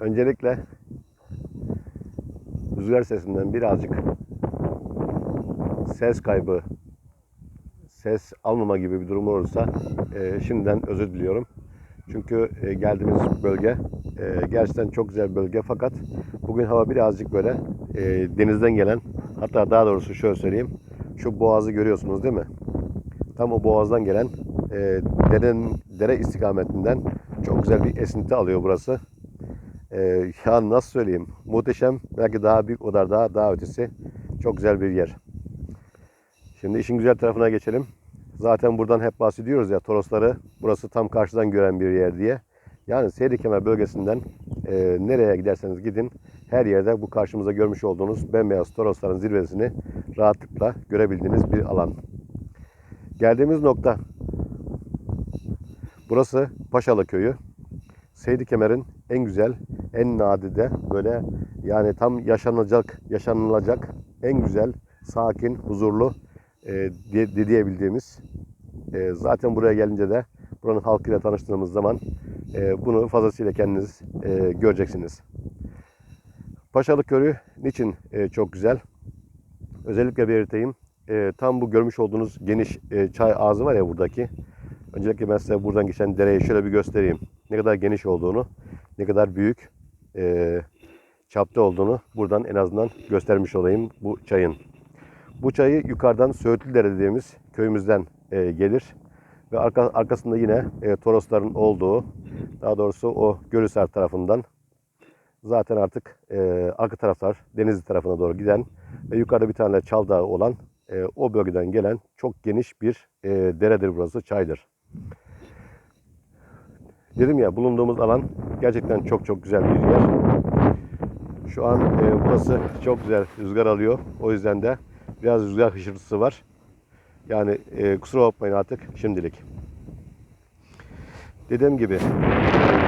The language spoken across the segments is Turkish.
Öncelikle rüzgar sesinden birazcık ses kaybı, ses almama gibi bir durum olursa e, şimdiden özür diliyorum. Çünkü e, geldiğimiz bölge e, gerçekten çok güzel bir bölge fakat bugün hava birazcık böyle e, denizden gelen hatta daha doğrusu şöyle söyleyeyim şu boğazı görüyorsunuz değil mi? Tam o boğazdan gelen e, derenin, dere istikametinden çok güzel bir esinti alıyor burası. E, ya nasıl söyleyeyim muhteşem belki daha büyük o da daha, daha ötesi çok güzel bir yer. Şimdi işin güzel tarafına geçelim. Zaten buradan hep bahsediyoruz ya Torosları burası tam karşıdan gören bir yer diye. Yani Seyri Kemer bölgesinden e, nereye giderseniz gidin her yerde bu karşımıza görmüş olduğunuz bembeyaz Torosların zirvesini rahatlıkla görebildiğiniz bir alan. Geldiğimiz nokta burası Paşalı Köyü. Seyri Kemer'in en güzel, en nadide böyle yani tam yaşanacak, yaşanılacak en güzel, sakin, huzurlu e, de diyebildiğimiz e, zaten buraya gelince de buranın halkıyla tanıştığımız zaman e, bunu fazlasıyla kendiniz e, göreceksiniz. Paşalı Köyü niçin e, çok güzel? Özellikle belirteyim. E, tam bu görmüş olduğunuz geniş e, çay ağzı var ya buradaki. Öncelikle ben size buradan geçen dereyi şöyle bir göstereyim. Ne kadar geniş olduğunu, ne kadar büyük e, çapta olduğunu buradan en azından göstermiş olayım bu çayın. Bu çayı yukarıdan Söğütlüdere dediğimiz köyümüzden e, gelir. Ve arka, arkasında yine e, Torosların olduğu, daha doğrusu o Gölüser tarafından zaten artık e, arka taraflar Denizli tarafına doğru giden ve yukarıda bir tane çal dağı olan e, o bölgeden gelen çok geniş bir e, deredir burası, çaydır. Dedim ya bulunduğumuz alan gerçekten çok çok güzel bir yer. Şu an e, burası çok güzel rüzgar alıyor. O yüzden de biraz rüzgar hışırtısı var. Yani e, kusura bakmayın artık şimdilik. Dediğim gibi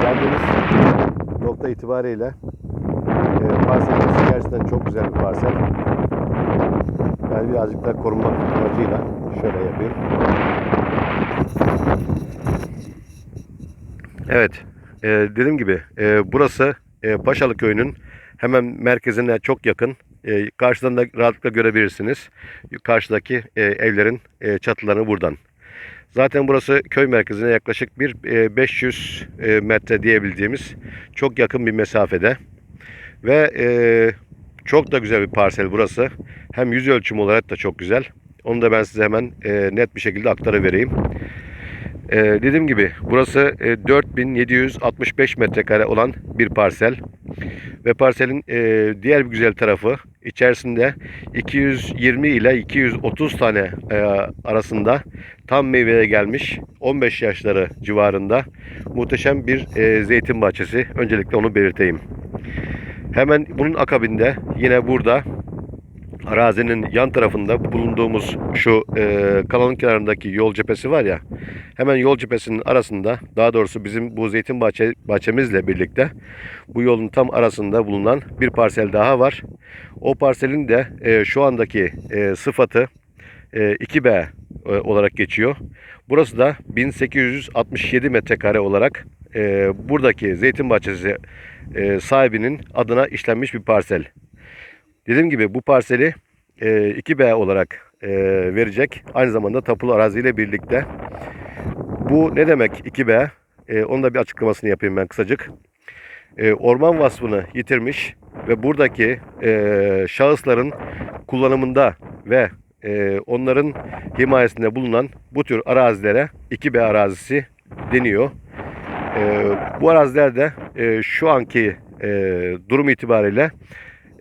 geldiğimiz nokta itibariyle e, parselimiz gerçekten çok güzel bir parsel. Ben birazcık da korunmak amacıyla şöyle yapayım. Evet, e, dediğim gibi e, burası e, Paşalı Köyü'nün hemen merkezine çok yakın. E, karşıdan da rahatlıkla görebilirsiniz. Karşıdaki e, evlerin e, çatılarını buradan. Zaten burası köy merkezine yaklaşık bir e, 500 e, metre diyebildiğimiz çok yakın bir mesafede. Ve e, çok da güzel bir parsel burası. Hem yüz ölçümü olarak da çok güzel. Onu da ben size hemen e, net bir şekilde aktarıvereyim. Ee, dediğim gibi burası e, 4765 metrekare olan bir parsel. Ve parselin e, diğer bir güzel tarafı içerisinde 220 ile 230 tane e, arasında tam meyveye gelmiş 15 yaşları civarında muhteşem bir e, zeytin bahçesi. Öncelikle onu belirteyim. Hemen bunun akabinde yine burada arazinin yan tarafında bulunduğumuz şu e, kanalın kenarındaki yol cephesi var ya hemen yol cephesinin arasında daha doğrusu bizim bu zeytin bahçe, bahçemizle birlikte bu yolun tam arasında bulunan bir parsel daha var. O parselin de e, şu andaki e, sıfatı e, 2B e, olarak geçiyor. Burası da 1867 metrekare olarak e, buradaki zeytin bahçesi e, sahibinin adına işlenmiş bir parsel. Dediğim gibi bu parseli e, 2B olarak e, verecek. Aynı zamanda tapulu araziyle birlikte. Bu ne demek 2B? E, onun da bir açıklamasını yapayım ben kısacık. E, orman vasfını yitirmiş ve buradaki e, şahısların kullanımında ve e, onların himayesinde bulunan bu tür arazilere 2B arazisi deniyor. E, bu arazilerde e, şu anki e, durum itibariyle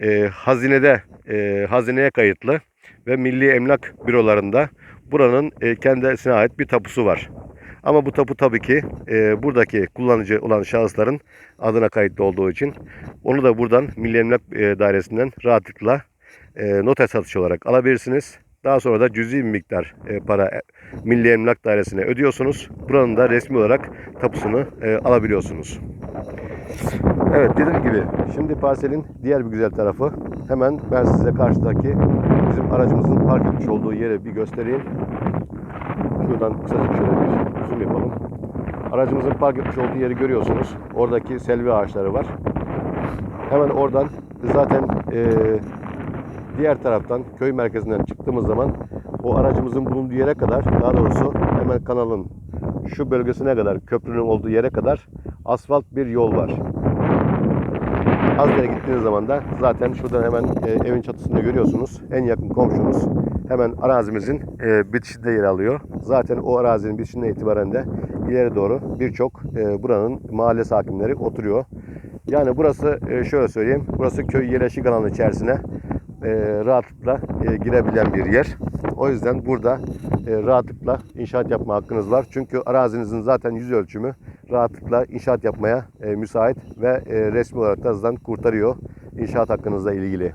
e, hazinede e, hazineye kayıtlı ve milli emlak bürolarında buranın e, kendisine ait bir tapusu var. Ama bu tapu tabii ki e, buradaki kullanıcı olan şahısların adına kayıtlı olduğu için onu da buradan Milli Emlak e, Dairesi'nden rahatlıkla e, nota satışı olarak alabilirsiniz. Daha sonra da cüzi bir miktar e, para e, Milli Emlak Dairesi'ne ödüyorsunuz. Buranın da resmi olarak tapusunu e, alabiliyorsunuz. Evet dediğim gibi şimdi parselin diğer bir güzel tarafı hemen ben size karşıdaki bizim aracımızın park etmiş olduğu yeri bir göstereyim. Şuradan kısacık şöyle bir zoom yapalım. Aracımızın park etmiş olduğu yeri görüyorsunuz. Oradaki selvi ağaçları var. Hemen oradan zaten e, diğer taraftan köy merkezinden çıktığımız zaman o aracımızın bulunduğu yere kadar daha doğrusu hemen kanalın şu bölgesine kadar köprünün olduğu yere kadar asfalt bir yol var. Az ileri gittiğiniz zaman da zaten şuradan hemen e, evin çatısında görüyorsunuz. En yakın komşumuz hemen arazimizin e, bitişinde yer alıyor. Zaten o arazinin bitişinden itibaren de ileri doğru birçok e, buranın mahalle sakinleri oturuyor. Yani burası e, şöyle söyleyeyim. Burası köy yerleşik alanı içerisine e, rahatlıkla e, girebilen bir yer. O yüzden burada e, rahatlıkla inşaat yapma hakkınız var. Çünkü arazinizin zaten yüz ölçümü rahatlıkla inşaat yapmaya e, müsait ve e, resmi olarak da zaten kurtarıyor inşaat hakkınızla ilgili.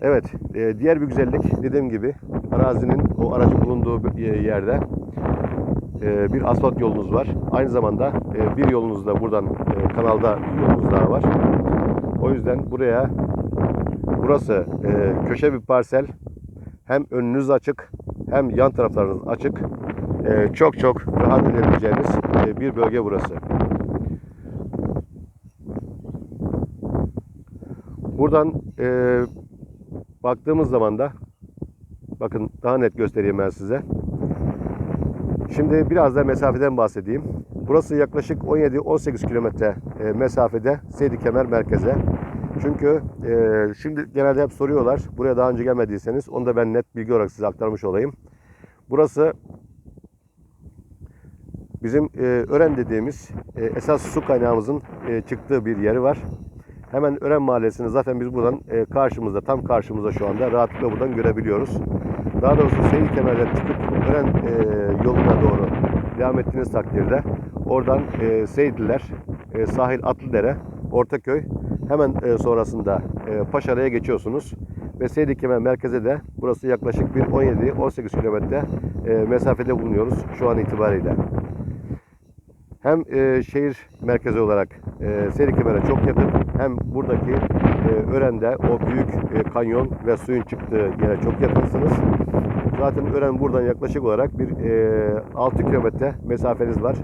Evet, e, diğer bir güzellik dediğim gibi arazinin o aracın bulunduğu e, yerde e, bir asfalt yolunuz var. Aynı zamanda e, bir yolunuz da buradan e, kanalda yolunuz daha var. O yüzden buraya burası e, köşe bir parsel. Hem önünüz açık hem yan taraflarınız açık. E, çok çok rahat edebileceğiniz e, bir bölge burası. Buradan e, baktığımız zaman da bakın daha net göstereyim ben size. Şimdi biraz da mesafeden bahsedeyim. Burası yaklaşık 17-18 kilometre e, mesafede Seydi Kemer merkeze. Çünkü e, şimdi genelde hep soruyorlar. Buraya daha önce gelmediyseniz onu da ben net bilgi olarak size aktarmış olayım. Burası bizim e, Ören dediğimiz e, esas su kaynağımızın e, çıktığı bir yeri var. Hemen Ören Mahallesi'ni zaten biz buradan e, karşımızda, tam karşımızda şu anda rahatlıkla buradan görebiliyoruz. Daha doğrusu Seyit Kemer'den çıkıp Ören e, yoluna doğru devam ettiğiniz takdirde oradan e, Seyitliler, e, Sahil Atlıdere, Ortaköy hemen e, sonrasında e, Paşara'ya geçiyorsunuz. Ve Seydi Kemer merkeze de burası yaklaşık bir 17-18 kilometre e, mesafede bulunuyoruz şu an itibariyle hem e, şehir merkezi olarak e, Seydi Kemer'e çok yakın hem buradaki e, Ören'de o büyük e, kanyon ve suyun çıktığı yere çok yakınsınız. Zaten Ören buradan yaklaşık olarak bir e, 6 kilometre mesafeniz var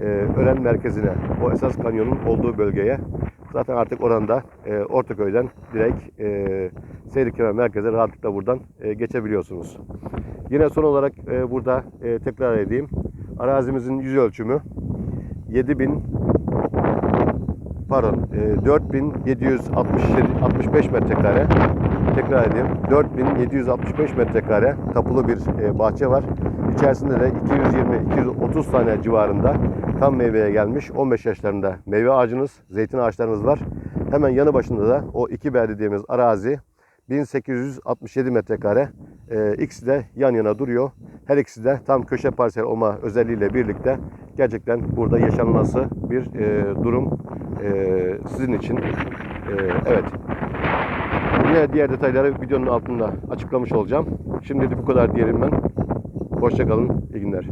e, Ören merkezine. O esas kanyonun olduğu bölgeye. Zaten artık oranda e, Ortaköy'den direkt e, Seydi Kemer merkeze rahatlıkla buradan e, geçebiliyorsunuz. Yine son olarak e, burada e, tekrar edeyim. Arazimizin yüz ölçümü 7000 pardon e, 4767 65 metrekare tekrar edeyim 4765 metrekare kapılı bir e, bahçe var. İçerisinde de 220-230 tane civarında tam meyveye gelmiş 15 yaşlarında meyve ağacınız, zeytin ağaçlarınız var. Hemen yanı başında da o iki ber dediğimiz arazi 1867 metrekare. E, ikisi de yan yana duruyor. Her ikisi de tam köşe parsel olma özelliğiyle birlikte gerçekten burada yaşanması bir e, durum e, sizin için. E, evet. Yine diğer detayları videonun altında açıklamış olacağım. Şimdi bu kadar diyelim ben. Hoşçakalın. İyi günler.